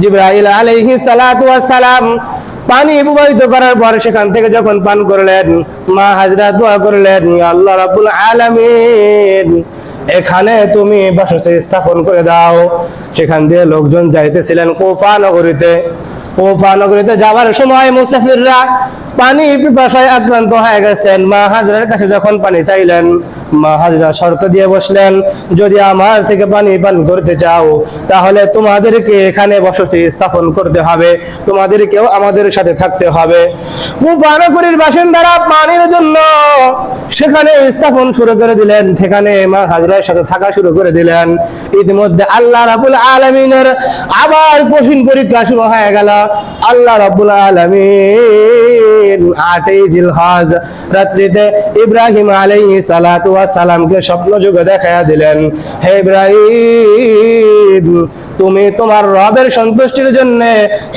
জিব্রাইল আলাইহি সালাতু সালাম পানি প্রবাহিত করার পর সেখান থেকে যখন পান করলেন, মা হাজরা দোয়া করলেন আল্লাহ রাব্বুল আলামিন, এখানে তুমি বাসস্থ স্থাপন করে দাও। সেখান দিয়ে লোকজন যাইতেছিলেন কোফা নগরীতে। কোফা নগরীতে যাওয়ার সময় মুসাফিররা পানি পিপাসায় আক্রান্ত হয়ে গেছেন। মা হাজরার কাছে যখন পানি চাইলেন, মা হাজরা শর্ত দিয়ে বসলেন, যদি আমার থেকে পানি পান করতে চাও, তাহলে তোমাদেরকে এখানে বসতি স্থাপন করতে হবে। তোমাদেরকেও আমাদের সাথে থাকতে হবে। মুফানগরীর বাসিন্দারা পানির জন্য সেখানে স্থাপন শুরু করে দিলেন। সেখানে মা হাজরার সাথে থাকা শুরু করে দিলেন। ইতিমধ্যে আল্লাহ রাবুল আলমিনের আবার কঠিন পরীক্ষা শুরু হয়ে গেল। আল্লাহ রাবুল আলমিন রাত্রিতে ইব্রাহিম আলাইহি সালামকে স্বপ্ন যুগে দেখায়া দিলেন, হে ইব্রাহিম, তুমি তোমার রবের সন্তুষ্টির জন্য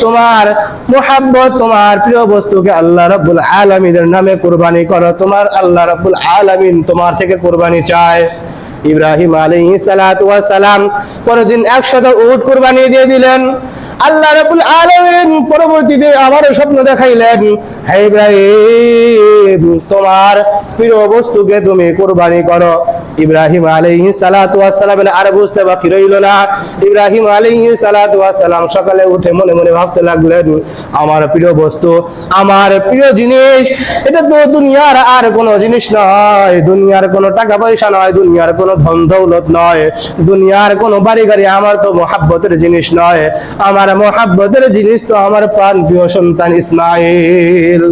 তোমার মোহাব্বত, তোমার প্রিয় বস্তুকে আল্লাহ রাব্বুল আলামিনের নামে কুরবানি করো। তোমার আল্লাহ রাব্বুল আলামিন তোমার থেকে কুরবানি চায়। ইব্রাহিম আলী সালাতু সালাম পরের দিন 100 উট কুরবানি দিয়ে দিলেন। আল্লাহ রাবুল আলমিন পরবর্তীতে আবারও স্বপ্ন দেখাইলেন, হে ইব্রাহিম, তোমার প্রিয় বস্তুকে তুমি কোরবানি করো। ইব্রাহিম আলাইহি সালাতু ওয়াস সালামের আর বুঝতে বাকি রইল না। ইব্রাহিম আলাইহি সালাতু ওয়াস সালাম সকালে উঠে মনে মনে ভাবতে লাগলেন, আমার প্রিয় বস্তু, আমার প্রিয় জিনিস, এটা তো দুনিয়ার আর কোনো জিনিস নয়। দুনিয়ার কোনো টাকা পয়সা নয়, দুনিয়ার কোনো ধন দৌলত নয়। দুনিয়ার কোনো বাড়ি গাড়ি আমার তো মোহাব্বতের জিনিস নয়। আমার মোহাব্বতের জিনিস তো আমার প্রাণ প্রিয় সন্তান ইসমাইল।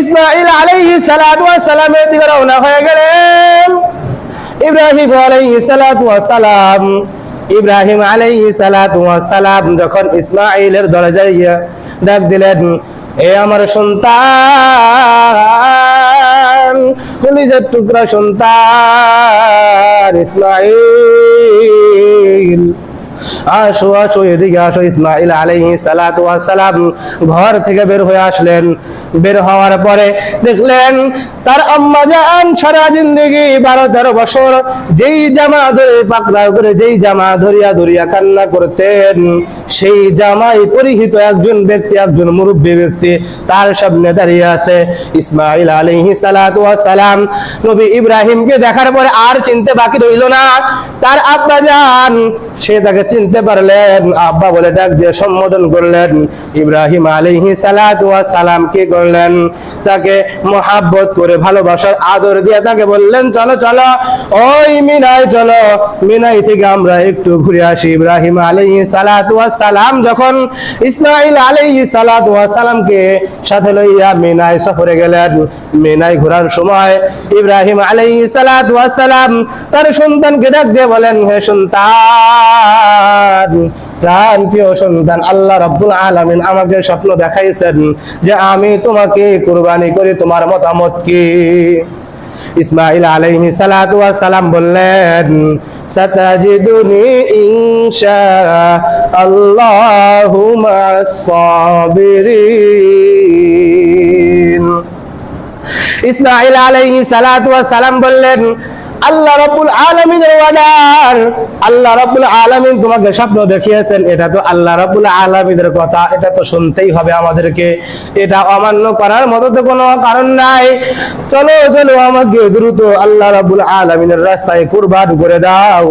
ইসমাইল আলাইহি সালাতু ওয়াস সালামের দিকে রওনা হয়ে গেলেন। ইব্রাহিম আলাইহি সালাতু ওয়াস সালাম ইব্রাহিম আলাইহি সালাতু ওয়াস সালাম যখন ইসমাইলের দরজায় গিয়ে ডাক দিলেন, এ আমার সন্তান, কলিজার টুকরা সন্তান ইসমাইল আসো আসো, এদিকে আসো ইসমাইল ওয়াস সালাম ঘর থেকে বের হয়ে আসলেন। বের হওয়ার পরে দেখলেন তার আম্মা জান সারা জিন্দগি বারো তেরো বছর যেই জামা ধরে পাকড়া করে, যেই জামা ধরিয়া ধরিয়া কান্না করতেন, সেই জামাই পরিহিত একজন ব্যক্তি, একজন মুরব্বী ব্যক্তি তার সামনে দাঁড়িয়ে আছে। ইসমাইল ওয়াস সালাম নবী ইব্রাহিমকে দেখার পরে আর চিনতে বাকি রইল না। তার আব্বা জান, সে তাকে চিনতে পারলেন আব্বা বলে ডাক দিয়ে সম্বোধন করলেন। ইব্রাহিম আলাইহি সালাতু সালাম কি করলেন? তাকে মোহাব্বত করে ভালোবাসার আদর দিয়ে তাকে বললেন, চলো চলো, ওই মিনাই চলো। মিনাই থেকে আমরা একটু ঘুরে আসি। ইব্রাহিম আলাইহি সালাতু সালাম যখন ইসমাইল আলাইহি সালাতু সালামকে সাথে লইয়া মিনাই সফরে গেলেন মিনাই ঘোরার সময় ইব্রাহিম আলাইহি সালাতু সালাম তার সন্তানকে ডাক দিয়ে বলেন, হে সন্তান প্রাণ প্রিয় সন্তান, আল্লাহ রাব্বুল আলামিন আমাকে স্বপ্ন দেখাইছেন যে আমি তোমাকে কুরবানি করি তোমার মতামত কি? ইসমাইল সালাম বললেন ইসমাইল সালাম বললেন আল্লাহ রাব্বুল আলামিনের ওয়াদার। আল্লাহ তোমাকে স্বপ্ন দেখিয়েছেন, এটা তো আল্লাহ কথা, এটা তো শুনতেই হবে আমাদেরকে। এটা অমান্য করার মতো তো কোনো কারণ নাই। চলো চলো আমাকে দ্রুত আল্লাহ রাস্তায় কুরবান করে দাও।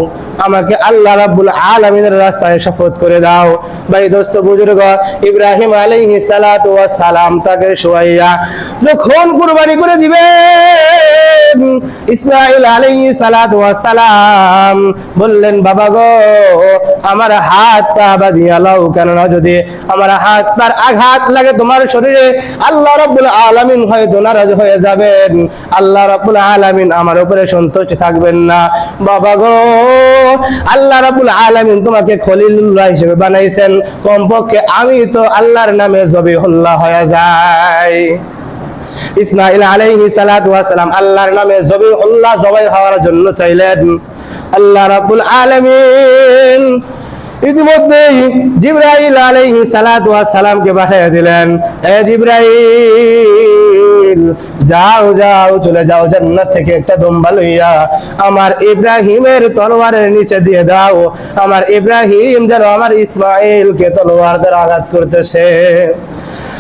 আমাকে আল্লাহ রাব্বুল আলামিনের রাস্তায় শপথ করে দাও। ভাই দোস্ত, বুজুর্গ, ইব্রাহিম আলাইহিস সালাতু ওয়াস সালাম তাকে শোয়াইয়া যখন কুরবানি করে দিবে ওয়াস সালাম বললেন, বাবা গো, আমার হাত পা বাঁধিয়া লাও কেননা যদি আমার হাত পার আঘাত লাগে তোমার শরীরে, আল্লাহ রাব্বুল আলামিন হয়তো নারাজ হয়ে যাবেন। আল্লাহ রাব্বুল আলামিন আমার উপরে সন্তুষ্ট থাকবেন না। বাবা গো, আল্লাহ রাব্বুল আলামিন তোমাকে খলিলুল্লাহ হিসেবে বানাইছেন। কমপক্ষে আমি তো আল্লাহর নামে জবিহুল্লাহ হয়ে যাই। ইসমাইল আলাইহি সালাতু সালাম আল্লাহর নামে জবিহুল্লাহ জবাই হওয়ার জন্য চাইলেন। আল্লাহ রাব্বুল আলামিন ইতিমধ্যেই জিব্রাইল আলাইহি সালাতু সালামকে পাঠিয়ে দিলেন। এ জিব্রাইল, যাও যাও, চলে যাও, জান্নাত থেকে একটা দম্বা লইয়া আমার ইব্রাহিমের তলোয়ারের নিচে দিয়ে দাও। আমার ইব্রাহিম যেন আমার ইসমাইলকে তলোয়ার দ্বারা আঘাত করতেছে।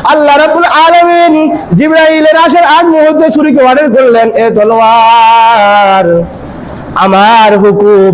আল্লাহ রাব্বুল আলামিন জিব্রাইলের আসার আগ মুহূর্তে ছুরিকে অর্ডার করলেন এ তলোয়ার। আমার হুকুম